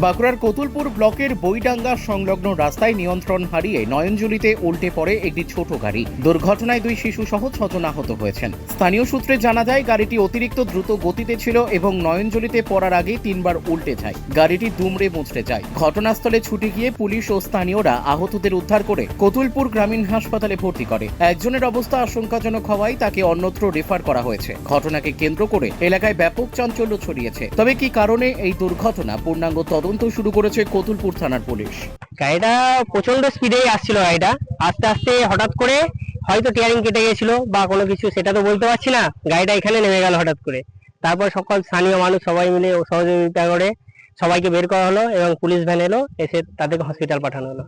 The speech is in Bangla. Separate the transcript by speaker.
Speaker 1: বাঁকুড়ার কতুলপুর ব্লকের বইডাঙ্গা সংলগ্ন রাস্তায় নিয়ন্ত্রণ হারিয়ে নয়নজুলিতে উল্টে পড়ে একটি ছোট গাড়ি। দুর্ঘটনায় দুই শিশু সহ ছজন আহত হয়েছেন। স্থানীয় সূত্রে জানা যায়, গাড়িটি অতিরিক্ত দ্রুত গতিতে ছিল এবং নয়নজুলিতে পড়ার আগেই তিনবার উল্টে যায়। গাড়িটি দুমড়ে মুচড়ে যায়। ঘটনাস্থলে ছুটে গিয়ে পুলিশ ও স্থানীয়রা আহতদের উদ্ধার করে কতুলপুর গ্রামীণ হাসপাতালে ভর্তি করে। একজনের অবস্থা আশঙ্কাজনক হওয়ায় তাকে অন্যত্র রেফার করা হয়েছে। ঘটনাকে কেন্দ্র করে এলাকায় ব্যাপক চাঞ্চল্য ছড়িয়েছে। তবে কি কারণে এই দুর্ঘটনা? পূর্ণাঙ্গ তদন্ত শুরু করেছে কতুলপুর থানার পুলিশ।
Speaker 2: গাড়িটা প্রচণ্ড স্পিডে আসছিল গাড়িটা। আস্তে আস্তে হঠাৎ করে হয়তো টিয়ারিং কেটে গেছিল বা কোনো কিছু, সেটা তো বলতে পারছি না। গাড়িটা এখানে নেমে গেল হঠাৎ করে। তারপর সকল স্থানীয় মানুষ সবাই মিলে সহযোগিতা করে সবাইকে বের করা হলো এবং পুলিশ ভ্যান এলো, এসে তাদেরকে হসপিটাল পাঠানো হলো।